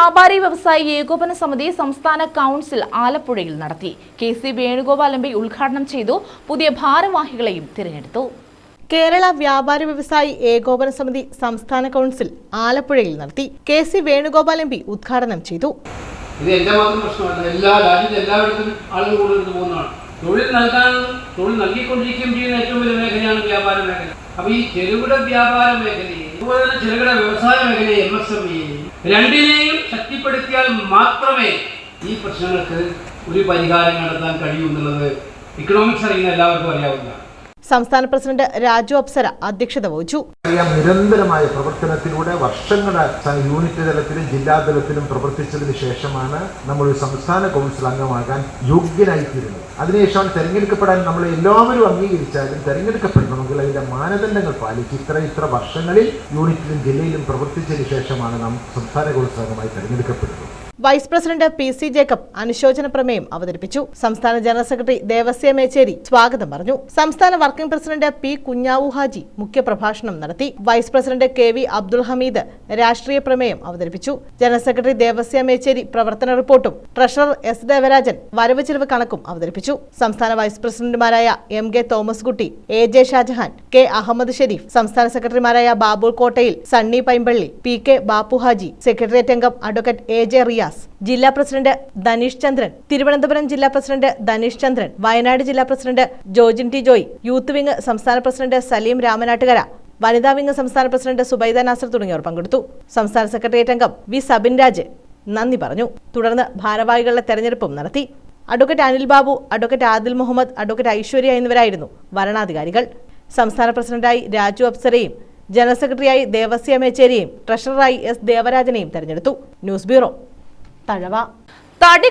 വ്യാപാരി വ്യവസായി ഏകോപന സമിതി സംസ്ഥാന കൗൺസിൽ ആലപ്പുഴയിൽ നടത്തി. K C Venugopal M P ഉദ്ഘാടനം ചെയ്തു പുതിയ ഭാരവാഹികളെയും തിരഞ്ഞെടുത്തു. കേരള വ്യാപാരി വ്യവസായി ഏകോപന സമിതി സംസ്ഥാന കൗൺസിൽ ആലപ്പുഴയിൽ നടത്തി. K C Venugopal M P ഉദ്ഘാടനം ചെയ്തു. ഇത് എന്റെ മാത്രം പ്രശ്നമല്ല. എല്ലാ രാജ്യത്തെ എല്ലായിടത്തും ആളുകൾ കൂടുതൽ പോകുന്നതാണ്. തൊഴിൽ നൽകാൻ തൊഴിൽ നൽകിക്കൊണ്ടിരിക്കുകയും ചെയ്യുന്ന ഏറ്റവും വലിയ മേഖലയാണ് വ്യാപാര മേഖല. അപ്പൊ ഈ ചെറുകിട വ്യാപാര മേഖലയെ അതുപോലെ തന്നെ ചെറുകിട വ്യവസായ മേഖലയെ എം എസ് എം രണ്ടിനെയും ശക്തിപ്പെടുത്തിയാൽ മാത്രമേ ഈ പ്രശ്നങ്ങൾക്ക് ഒരു പരിഹാരം കണ്ടെത്താൻ കഴിയൂ എന്നുള്ളത് ഇക്കണോമിക്സ് അറിയുന്ന എല്ലാവർക്കും അറിയാവുന്നതാണ്. സംസ്ഥാന പ്രസിഡന്റ് രാജു അപ്സര അധ്യക്ഷത വഹിച്ചു. നിരന്തരമായ പ്രവർത്തനത്തിലൂടെ വർഷങ്ങളുടെ യൂണിറ്റ് തലത്തിലും ജില്ലാ തലത്തിലും പ്രവർത്തിച്ചതിന് ശേഷമാണ് നമ്മൾ ഒരു സംസ്ഥാന കൗൺസിൽ അംഗമാകാൻ യോഗ്യനായിത്തീരുന്നത്. അതിനുശേഷമാണ് തെരഞ്ഞെടുക്കപ്പെടാൻ നമ്മൾ എല്ലാവരും അംഗീകരിച്ചാലും തെരഞ്ഞെടുക്കപ്പെടണമെങ്കിൽ അതിന്റെ മാനദണ്ഡങ്ങൾ പാലിച്ച് ഇത്ര ഇത്ര വർഷങ്ങളിൽ യൂണിറ്റിലും ജില്ലയിലും പ്രവർത്തിച്ചതിന് ശേഷമാണ് നാം സംസ്ഥാന കൗൺസിൽ അംഗമായി തെരഞ്ഞെടുക്കപ്പെടുന്നത്. Vice president P C Jacob അനുശോചന പ്രമേയം അവതരിപ്പിച്ചു. സംസ്ഥാന ജനറൽ സെക്രട്ടറി ദേവസ്യ മേച്ചേരി സ്വാഗതം പറഞ്ഞു. സംസ്ഥാന working president P Kunhavu Haji മുഖ്യപ്രഭാഷണം നടത്തി. Vice president K V Abdul Hameed രാഷ്ട്രീയ പ്രമേയം അവതരിപ്പിച്ചു. ജനറൽ സെക്രട്ടറി ദേവസ്യ മേച്ചേരി പ്രവർത്തന റിപ്പോർട്ടും ട്രഷറർ എസ് ദേവരാജൻ വരവ് ചെലവ് കണക്കും അവതരിപ്പിച്ചു. സംസ്ഥാന വൈസ് പ്രസിഡന്റുമാരായ M K Thomas Kutty A J Shajahan K Ahammed Shareef സംസ്ഥാന സെക്രട്ടറിമാരായ Babul Kottayil Sunny Paimpally P K Bappu Haji secretariat അംഗം അഡ്വക്കേറ്റ് എ ജെ റിയാസ് ജില്ലാ പ്രസിഡന്റ് ധനീഷ് ചന്ദ്രൻ. തിരുവനന്തപുരം ജില്ലാ പ്രസിഡന്റ് ധനീഷ് ചന്ദ്രൻ. വയനാട് ജില്ലാ president Jojin T Joy. Youth wing സംസ്ഥാന president Saleem Ramanattukara. വനിതാ wing സംസ്ഥാന president Subaida Nasar തുടങ്ങിയവർ പങ്കെടുത്തു. സംസ്ഥാന സെക്രട്ടേറിയറ്റ് അംഗം വി സബിൻ രാജ് നന്ദി പറഞ്ഞു. തുടർന്ന് ഭാരവാഹികളുടെ തെരഞ്ഞെടുപ്പും നടത്തി. Advocate Anil Babu advocate Adil Muhammad advocate Aishwarya എന്നിവരായിരുന്നു വരണാധികാരികൾ. സംസ്ഥാന പ്രസിഡന്റായി രാജു അപ്സരയും ജനറൽ സെക്രട്ടറിയായി ദേവസ്യ മേച്ചേരിയും ട്രഷററായി എസ് ദേവരാജനെയും തെരഞ്ഞെടുത്തു. News bureau Thazhava. തടി